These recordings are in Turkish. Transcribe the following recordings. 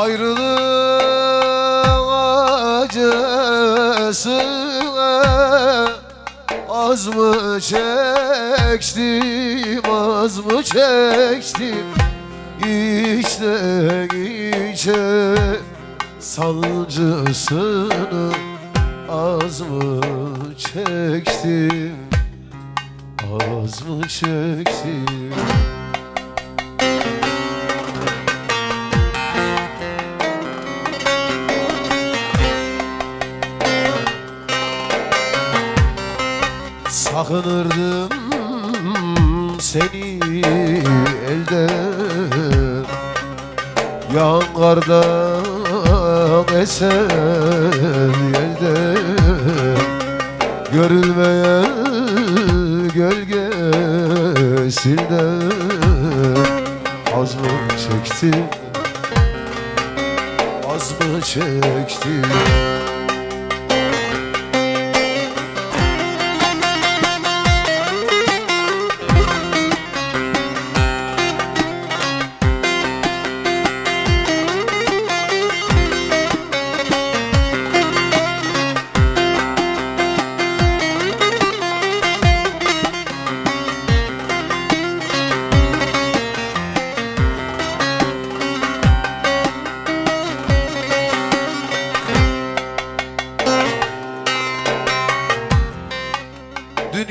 Ayrılık acısı Az mı çektim, az mı çektim? İçten içe sancısını Az mı çektim, az mı çektim Sakınırdım seni elden. Yağan kardan esen yelden Görülmeyen gölgesinden Az mı çektim Az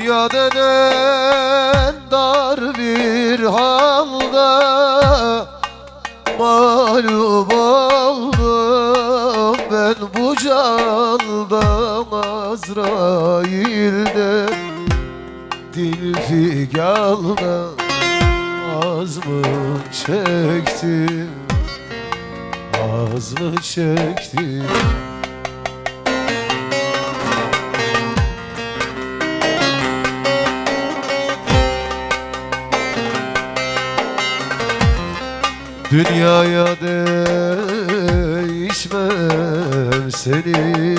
Dünya denen dar bir halda Mağlup oldum ben bu candan Azrail'den. Dil figandan az mı çektim Az mı çektim Dünyaya değişmem seni.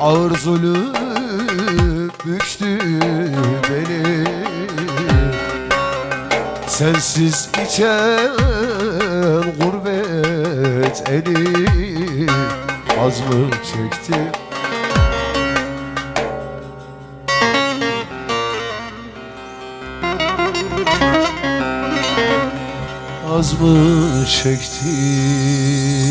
Ağır zulüm bükstü beni. Sensiz içen gurbet eli Az mı çektim Az mı çektim